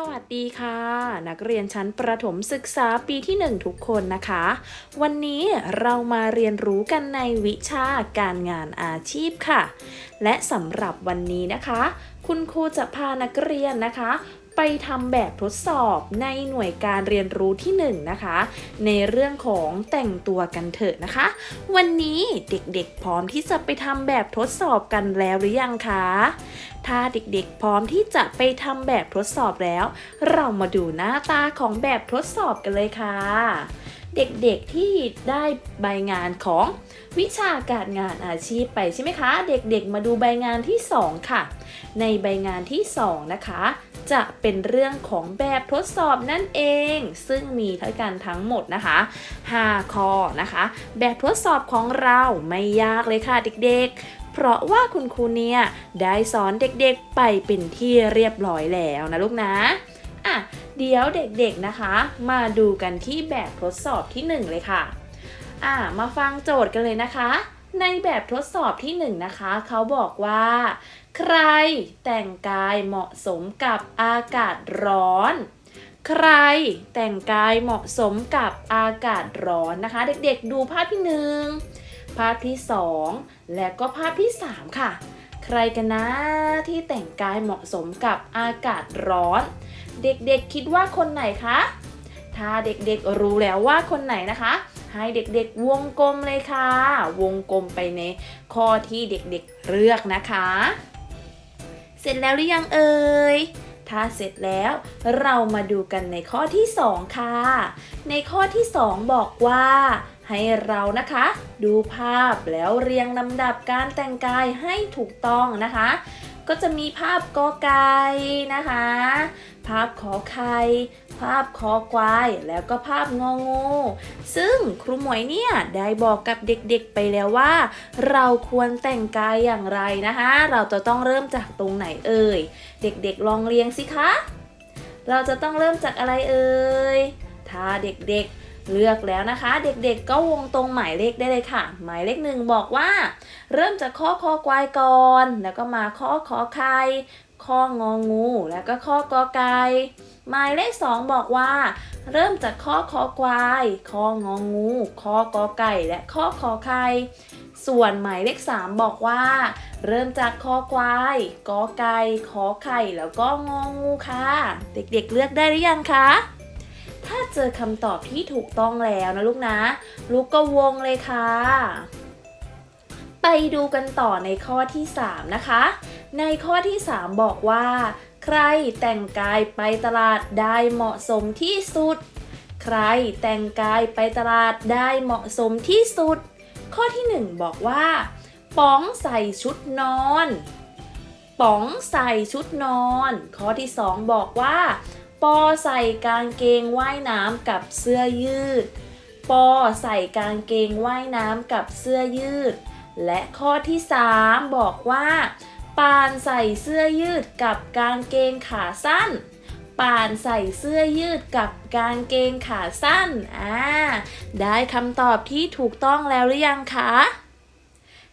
สวัสดีค่ะ นักเรียนชั้นประถมศึกษาปีที่ 1 ทุกคนนะคะ วันนี้เรามาเรียนรู้กันในวิชาการงานอาชีพค่ะ และสำหรับวันนี้นะคะ คุณครูจะพานักเรียนนะคะ ไปทำแบบทดสอบในหน่วยการเรียนรู้ที่1นะคะ ในเรื่องของแต่งตัวกันเถอะนะคะ วันนี้เด็กๆพร้อมที่จะไปทำแบบทดสอบกันแล้วหรือยังคะ ถ้าเด็กๆพร้อมที่จะไปทำแบบทดสอบแล้ว เรามาดูหน้าตาของแบบทดสอบกันเลยค่ะ เด็กๆที่ได้ใบงานของวิชาการงานอาชีพไปใช่ไหมคะ เด็กๆมาดูใบงานที่ 2 ค่ะ ในใบงานที่ 2 นะคะ จะเป็นเรื่องของแบบทดสอบนั่นเอง ซึ่งมีทั้งกันทั้งหมดนะคะ 5 ข้อนะคะ แบบทดสอบของเราไม่ยากเลยค่ะเด็กๆ เพราะว่าคุณครูเนี่ยได้สอนเด็กๆไปเป็นที่เรียบร้อยแล้วนะลูกนะอะเดี๋ยวเด็กๆนะคะ มาดูกันที่แบบทดสอบที่ 1 เลยค่ะอะมาฟังโจทย์กันเลยนะคะ ในแบบทดสอบที่1นะคะเขาบอกว่า ใครแต่งกายเหมาะสมกับอากาศร้อน ใครแต่งกายเหมาะสมกับอากาศร้อนนะคะ เด็กๆ ดูภาพที่หนึ่งภาพที่สองและก็ภาพที่สามค่ะ ใครกันนะที่แต่งกายเหมาะสมกับอากาศร้อน เด็กๆคิดว่าคนไหนคะ ถ้าเด็กๆรู้แล้วว่าคนไหนนะคะ ให้เด็กๆวงกลมเลยค่ะ วงกลมไปในข้อที่เด็กๆเลือกนะคะ เสร็จแล้วหรือยังเอ่ยถ้าเสร็จแล้วเรามาดูกันในข้อที่ 2 ค่ะ ในข้อที่ 2 บอกว่า ให้เรานะคะ ดูภาพแล้วเรียงลำดับการแต่งกายให้ถูกต้องนะคะ ก็จะมีภาพกอไก่นะคะ ภาพขอไข่ ภาพคอควาย แล้วก็ภาพงองู ซึ่งครูหมวยเนี่ยได้บอกกับเด็กๆไปแล้วว่า เราควรแต่งกายอย่างไรนะคะ เราจะต้องเริ่มจากตรงไหนเอ่ย เด็กๆลองเรียงสิคะ เราจะต้องเริ่มจากอะไรเอ่ย ถ้าเด็กๆเลือกแล้วนะคะ เด็กๆก็วงตรงหมายเลขได้เลยค่ะ หมายเลขหนึ่งบอกว่า เริ่มจากข้อคอควายก่อน แล้วก็มาข้อขอไข่ ข้ององู แล้วก็ข้อกอไก่หมายเลขสองบอกว่า เริ่มจากข้อคอควายข้ององูข้อกอไก่ และข้อขอไข่ส่วนหมายเลขสามบอกว่า เริ่มจากคอควายกอไก่ขอไข่แล้วก็งองูค่ะ เด็กๆเลือกได้หรือยังคะถ้าเจอคำตอบที่ถูกต้องแล้วนะลูกนะ ลูกก็วงเลยค่ะ ไปดูกันต่อในข้อที่ 3 นะคะ ในข้อที่ 3 บอกว่า ใครแต่งกายไปตลาดได้เหมาะสมที่สุด ใครแต่งกายไปตลาดได้เหมาะสมที่สุด ข้อที่ 1 บอกว่า ป๋องใส่ชุดนอน ป๋องใส่ชุดนอน ข้อที่ 2 บอกว่า ปอใส่กางเกงว่ายน้ำกับเสื้อยืด ปอใส่กางเกงว่ายน้ำกับเสื้อยืด และข้อที่ 3 บอกว่าปานใส่เสื้อยืดกับกางเกงขาสั้นปานใส่เสื้อยืดกับกางเกงขาสั้น อ่า ได้คำตอบที่ถูกต้องแล้วหรือยังคะ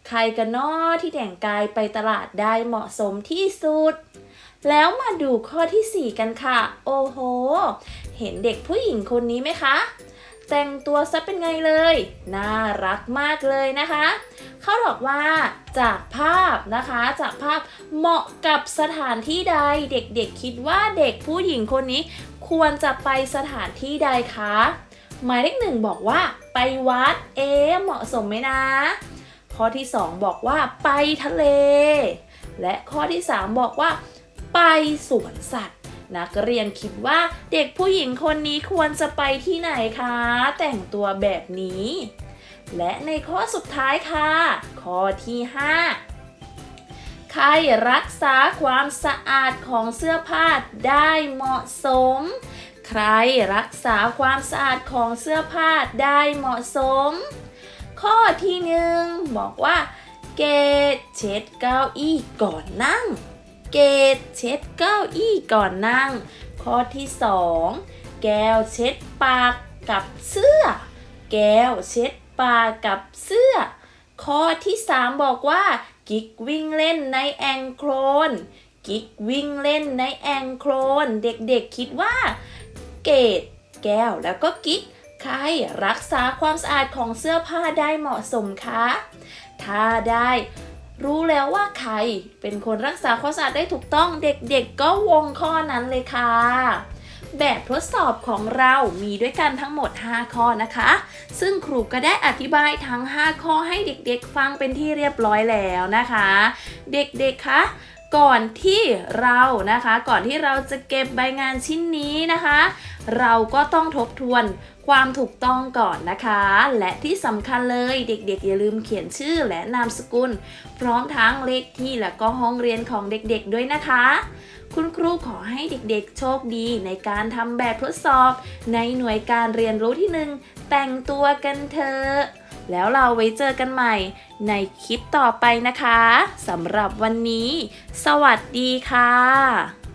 ใครกันนอที่แต่งกายไปตลาดได้เหมาะสมที่สุด แล้วมาดูข้อที่ 4 กันค่ะ โอ้โห เห็นเด็กผู้หญิงคนนี้ไหมคะ แต่งตัวซะเป็นไงเลย น่ารักมากเลยนะคะ เขาบอกว่าจากภาพนะคะจากภาพเหมาะกับสถานที่ใดเด็กๆคิดว่าเด็กผู้หญิงคนนี้ ควรจะไปสถานที่ใดคะหมายเลขหนึ่งบอกว่า ไปวัดเอ๊เหมาะสมไหมนะ ข้อที่ 2 บอกว่า ไปทะเล และข้อที่ 3 บอกว่า ไปสวนสัตว์ นักเรียนคิดว่าเด็กผู้หญิงคนนี้ควรจะไปที่ไหนคะ แต่งตัวแบบนี้ และในข้อสุดท้ายค่ะ ข้อที่ 5 ใครรักษาความสะอาดของเสื้อผ้าได้เหมาะสม ใครรักษาความสะอาดของเสื้อผ้าได้เหมาะสม ข้อที่หนึ่งบอกว่า เกดเช็ดเก้าอี้ก่อนนั่ง เกดเช็ดเก้าอี้ก่อนนั่ง ข้อที่สองแก้วเช็ดปากกับเสื้อ แก้วเช็ดปากกับเสื้อ ข้อที่สามบอกว่า กิ๊กวิ่งเล่นในแองโคลนกิ๊กวิ่งเล่นในแองโคลนเด็กๆคิดว่า เกดแก้วแล้วก็กิ๊กใครรักษาความสะอาดของเสื้อผ้าได้เหมาะสมคะ ถ้าได้ รู้แล้วว่าใครเป็นคนรักษาความสะอาดได้ถูกต้องเด็กๆก็วงข้อนั้นเลยค่ะ แบบทดสอบของเรามีด้วยกันทั้งหมด 5 ข้อนะคะ ซึ่งครูก็ได้อธิบายทั้ง 5 ข้อให้เด็กๆ ฟังเป็นที่เรียบร้อยแล้วนะคะ เด็กๆคะก่อนที่เรานะคะ ก่อนที่เราจะเก็บใบงานชิ้นนี้นะคะ เราก็ต้องทบทวน ความถูกต้องก่อนนะคะ และที่สำคัญเลยเด็กๆ อย่าลืมเขียนชื่อและนามสกุล พร้อมทั้งเลขที่และก็ห้องเรียนของเด็กๆด้วยนะคะ คุณครูขอให้เด็กๆ โชคดีในการทำแบบทดสอบ ในหน่วยการเรียนรู้ที่หนึ่งแต่งตัวกันเถอะแล้วเราไว้เจอกันใหม่ในคลิปต่อไปนะคะสำหรับวันนี้ สวัสดีค่ะ